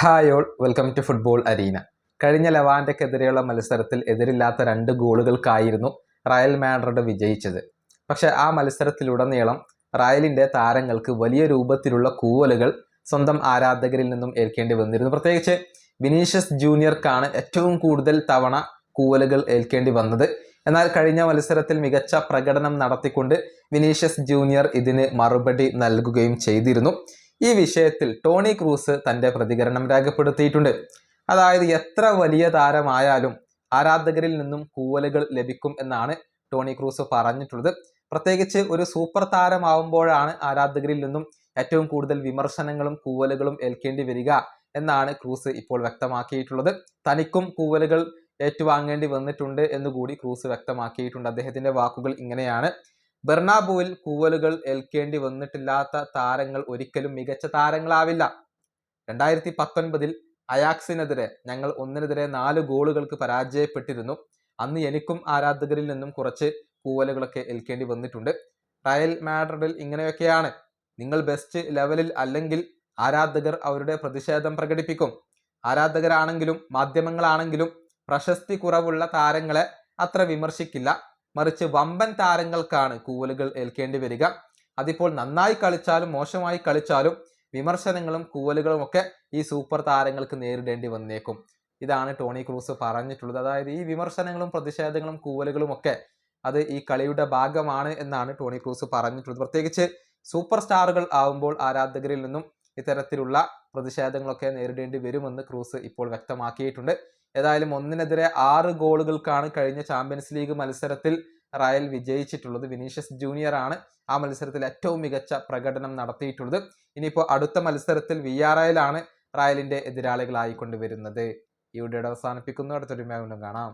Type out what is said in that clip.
Hi all welcome to football arena. കഴിഞ്ഞ ലവാൻഡയ്ക്കെതിരെയുള്ള മത്സരത്തിൽ എതിരില്ലാത്ത രണ്ട് ഗോളുകൾക്കായിരുന്നു റയൽ മാഡ്രിഡ് വിജയിച്ചത്. പക്ഷെ ആ മത്സരത്തിലുടനീളം റയലിന്റെ താരങ്ങൾക്ക് വലിയ രൂപത്തിലുള്ള കൂവലുകൾ സ്വന്തം ആരാധകരിൽ നിന്നും ഏൽക്കേണ്ടി വന്നിരുന്നു. പ്രത്യേകിച്ച് വിനീഷ്യസ് ജൂനിയർക്കാണ് ഏറ്റവും കൂടുതൽ തവണ കൂവലുകൾ ഏൽക്കേണ്ടി വന്നത്. എന്നാൽ കഴിഞ്ഞ മത്സരത്തിൽ മികച്ച പ്രകടനം നടത്തിക്കൊണ്ട് വിനീഷ്യസ് ജൂനിയർ ഇതിന് മറുപടി നൽകുകയും ചെയ്തിരുന്നു. ഈ വിഷയത്തിൽ ടോണി ക്രൂസ് തന്റെ പ്രതികരണം രേഖപ്പെടുത്തിയിട്ടുണ്ട്. അതായത് എത്ര വലിയ താരമായാലും ആരാധകരിൽ നിന്നും കൂവലുകൾ ലഭിക്കും എന്നാണ് ടോണി ക്രൂസ് പറഞ്ഞിട്ടുള്ളത്. പ്രത്യേകിച്ച് ഒരു സൂപ്പർ താരമാവുമ്പോഴാണ് ആരാധകരിൽ നിന്നും ഏറ്റവും കൂടുതൽ വിമർശനങ്ങളും കൂവലുകളും ഏൽക്കേണ്ടി വരിക എന്നാണ് ക്രൂസ് ഇപ്പോൾ വ്യക്തമാക്കിയിട്ടുള്ളത്. തനിക്കും കൂവലുകൾ ഏറ്റുവാങ്ങേണ്ടി വന്നിട്ടുണ്ട് എന്നുകൂടി ക്രൂസ് വ്യക്തമാക്കിയിട്ടുണ്ട്. അദ്ദേഹത്തിന്റെ വാക്കുകൾ ഇങ്ങനെയാണ്. ബെർണാബുവിൽ കൂവലുകൾ ഏൽക്കേണ്ടി വന്നിട്ടില്ലാത്ത താരങ്ങൾ ഒരിക്കലും മികച്ച താരങ്ങളാവില്ല. രണ്ടായിരത്തി പത്തൊൻപതിൽ അയാക്സിനെതിരെ ഞങ്ങൾ ഒന്നിനെതിരെ നാല് ഗോളുകൾക്ക് പരാജയപ്പെട്ടിരുന്നു. അന്ന് എനിക്കും ആരാധകരിൽ നിന്നും കുറച്ച് കൂവലുകളൊക്കെ ഏൽക്കേണ്ടി വന്നിട്ടുണ്ട്. റയൽ മാഡ്രിഡിൽ ഇങ്ങനെയൊക്കെയാണ്. നിങ്ങൾ ബെസ്റ്റ് ലെവലിൽ അല്ലെങ്കിൽ ആരാധകർ അവരുടെ പ്രതിഷേധം പ്രകടിപ്പിക്കും. ആരാധകരാണെങ്കിലും മാധ്യമങ്ങളാണെങ്കിലും പ്രശസ്തി കുറവുള്ള താരങ്ങളെ അത്ര വിമർശിക്കില്ല. മറിച്ച് വമ്പൻ താരങ്ങൾക്കാണ് കൂവലുകൾ ഏൽക്കേണ്ടി വരിക. അതിപ്പോൾ നന്നായി കളിച്ചാലും മോശമായി കളിച്ചാലും വിമർശനങ്ങളും കൂവലുകളും ഒക്കെ ഈ സൂപ്പർ താരങ്ങൾക്ക് നേരിടേണ്ടി വന്നേക്കും. ഇതാണ് ടോണി ക്രൂസ് പറഞ്ഞിട്ടുള്ളത്. അതായത് ഈ വിമർശനങ്ങളും പ്രതിഷേധങ്ങളും കൂവലുകളും ഒക്കെ അത് ഈ കളിയുടെ ഭാഗമാണ് എന്നാണ് ടോണി ക്രൂസ് പറഞ്ഞിട്ടുള്ളത്. പ്രത്യേകിച്ച് സൂപ്പർ സ്റ്റാറുകൾ ആവുമ്പോൾ ആരാധകരിൽ നിന്നും ഇത്തരത്തിലുള്ള പ്രതിഷേധങ്ങളൊക്കെ നേരിടേണ്ടി വരുമെന്ന് ക്രൂസ് ഇപ്പോൾ വ്യക്തമാക്കിയിട്ടുണ്ട്. ഏതായാലും ഒന്നിനെതിരെ ആറ് ഗോളുകൾക്കാണ് കഴിഞ്ഞ ചാമ്പ്യൻസ് ലീഗ് മത്സരത്തിൽ റയൽ വിജയിച്ചിട്ടുള്ളത്. വിനീഷ്യസ് ജൂനിയർ ആണ് ആ മത്സരത്തിൽ ഏറ്റവും മികച്ച പ്രകടനം നടത്തിയിട്ടുള്ളത്. ഇനിയിപ്പോൾ അടുത്ത മത്സരത്തിൽ വി ആർ റയലിന്റെ എതിരാളികളായിക്കൊണ്ട് വരുന്നത് ഈ വീഡിയോയുടെ അവസാനിപ്പിക്കുന്നു. അടുത്തൊരു കാണാം.